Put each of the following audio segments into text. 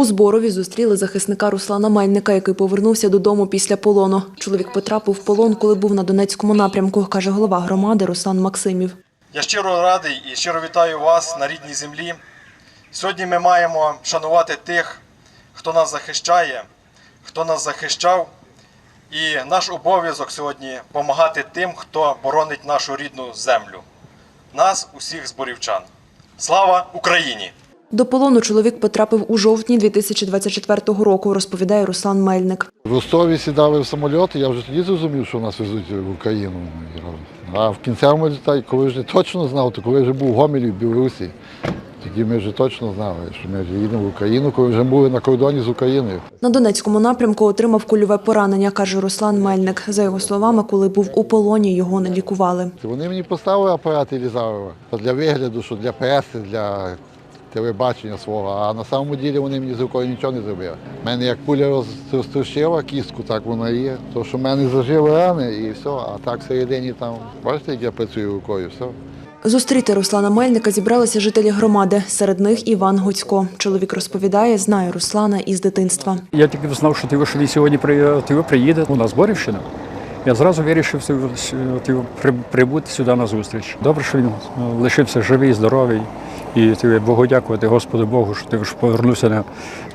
У Зборові зустріли захисника Руслана Мельника, який повернувся додому після полону. Чоловік потрапив в полон, коли був на Донецькому напрямку, каже голова громади Руслан Максимів. Я щиро радий і щиро вітаю вас на рідній землі. Сьогодні ми маємо шанувати тих, хто нас захищає, хто нас захищав. І наш обов'язок сьогодні допомагати тим, хто боронить нашу рідну землю. Нас, усіх зборівчан. Слава Україні! До полону чоловік потрапив у жовтні 2024 року, розповідає Руслан Мельник. В Ростові сідали в самоліт, я вже тоді зрозумів, що нас везуть в Україну. А в кінцевому результаті, коли вже точно знав, то коли вже був в Гомелі в Білорусі, тоді ми вже точно знали, що ми вже їдемо в Україну, коли вже були на кордоні з Україною. На Донецькому напрямку отримав кульове поранення, каже Руслан Мельник. За його словами, коли був у полоні, його не лікували. Вони мені поставили апарат Елізарова для вигляду, що для преси, для телебачення свого, а на самому ділі вони мені з рукою нічого не зробили. У мене як пуля роз- розтрощила кістку, так вона і є. То, що в мене зажили рани і все, а так всередині там, бачите, як я працюю рукою, все. Зустріти Руслана Мельника зібралися жителі громади. Серед них Іван Гуцько. Чоловік розповідає, знає Руслана із дитинства. Я тільки знав, що ти що сьогодні ти приїде у нас Борівщина. Я зразу вирішив прибути сюди на зустріч. Добре, що він е, лишився живий, здоровий. І тобі Богу дякувати Господу Богу, що ти повернувся на,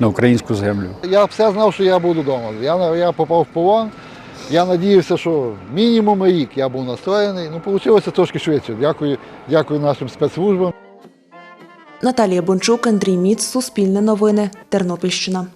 на українську землю. Я все знав, що я буду вдома. Я, я попав в полон. Я надіявся, що мінімум рік я був настроєний. Ну, вийшло трошки швидше. Дякую, дякую нашим спецслужбам. Наталія Бончук, Андрій Міц, Суспільне новини, Тернопільщина.